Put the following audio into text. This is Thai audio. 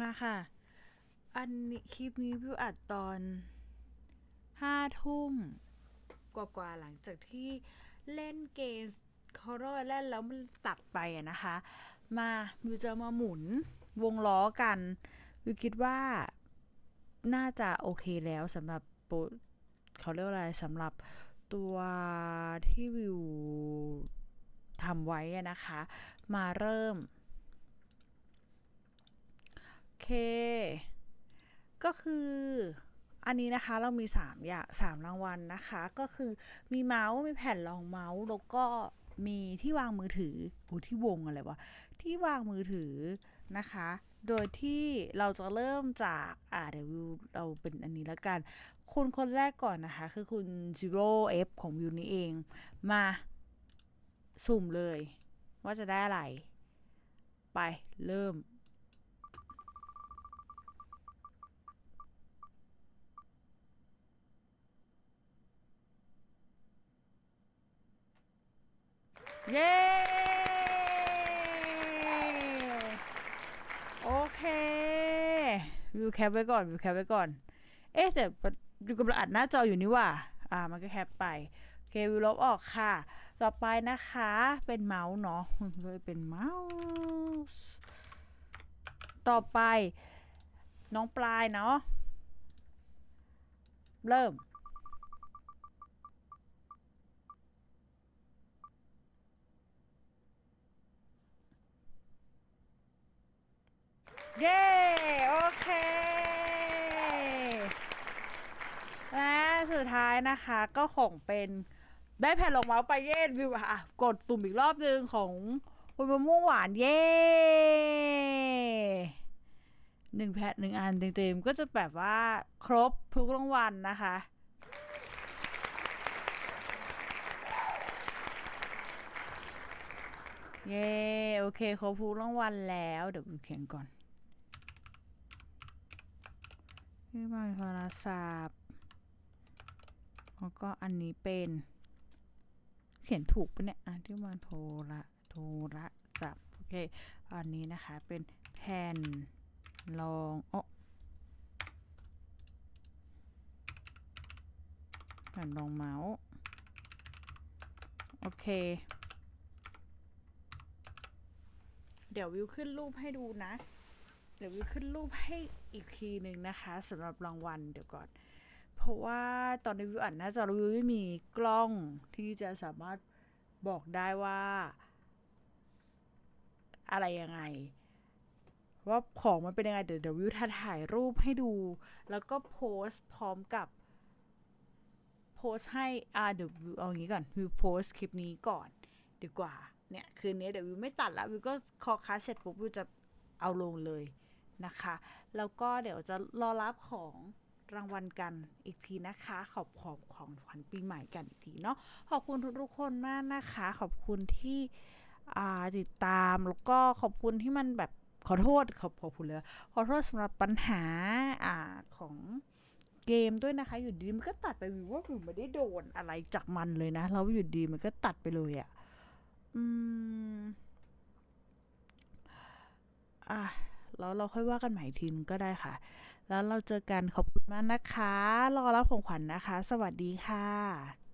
มาค่ะ อันนี้คลิปนี้วิวอัดตอนห้าทุ่มกว่าๆหลังจากที่เล่นเกมคอร์เล่นแล้วมันตัดไปอะนะคะ มาวิวจะมาหมุนวงล้อกันวิวคิดว่าน่าจะโอเคแล้วสำหรับโปรเขาเรียกอะไรสำหรับตัวที่วิวทำไว้นะคะ มาเริ่ม เค ก็คืออันนี้นะคะเรามี3อย่าง3รางวัลนะคะ ก็คือมีเมาส์มีแผ่นรองเมาส์แล้วก็มีที่วางมือถือโอ้ที่วงอะไรวะที่วางมือถือนะคะ โดยที่เราจะเริ่มจากอ่าเดี๋ยววิวเราเป็นอันนี้แล้วกัน คุณคนแรกก่อนนะคะ คือคุณ Zero F ของวิวนี้เอง มาสุ่มเลย ว่าจะได้อะไร ไปเริ่ม เย้ โอเค วิวแคปไว้ก่อน วิวแคปไว้ก่อน เอ๊ะแต่วิวกำลังอัดหน้าจออยู่นี่ว่า อ่า มันก็แคปไป โอเค วิวลบออกค่ะ ต่อไปนะคะ เป็นเมาส์เนาะเลยเป็นเมาส์ ต่อไป น้องปลายเนาะ เริ่ม เย้โอเค และสุดท้ายนะคะก็ของเป็นได้แผ่นรองเมาส์ไปเย้วิวอะกดตุ่มอีกรอบนึงของคุณมะม่วงหวานเย้หนึ่งแผ่นหนึ่งอันเต็มๆก็จะแบบว่าครบทุกรางวัลนะคะ เย้โอเคครบทุกรางวัลแล้ว เดี๋ยววิวเขียนก่อน ที่วางโทรศัพท์แล้วก็อันนี้เป็น เขียนถูกปะเนี่ยอะที่วางโทรโทรศัพท์โอเคอันนี้นะคะเป็นแผ่นรองอ๋อแผ่นรองเมาส์โอเค เดี๋ยววิวขึ้นรูปให้ดูนะ เดี๋ยววิวขึ้นรูปให้ อีกทีหนึ่งนะคะสำหรับรางวัลเดี๋ยวก่อน เพราะว่าตอนนี้วิวอ่านหน้าจอวิวไม่มีกล้องที่จะสามารถบอกได้ว่า อะไรยังไง ว่าของมันเป็นยังไง เดี๋ยวเดี๋ยววิวถ่ายรูปให้ดู แล้วก็โพสต์พร้อมกับโพสต์ให้อ่าเดี๋ยววิวเอางี้ก่อนวิวโพสต์คลิปนี้ก่อนดีกว่าเนี่ยคืนนี้เดี๋ยววิวไม่ตัดละวิวก็คอคัสเสร็จปุ๊บวิวจะเอาลงเลย นะคะ แล้วก็เดี๋ยวจะรอรับของรางวัลกันอีกทีนะคะ ขอบของของขวัญปีใหม่กันอีกทีเนาะขอบคุณทุกๆคนมากนะคะ ขอบคุณที่ติดตามแล้วก็ขอบคุณที่มันแบบขอโทษขอบขอบคุณเลยขอโทษสำหรับปัญหาอ่าของเกมด้วยนะคะ อยู่ดีมันก็ตัดไปวิวว่าวิวไม่ได้โดนอะไรจากมันเลยนะแล้วอยู่ดีมันก็ตัดไปเลยอะ่ะอืมอะ แล้วเราค่อยว่ากันใหม่ทีนึงก็ได้ค่ะ แล้วเราเจอกันขอบคุณมากนะคะ รอรับของขวัญนะคะ สวัสดีค่ะ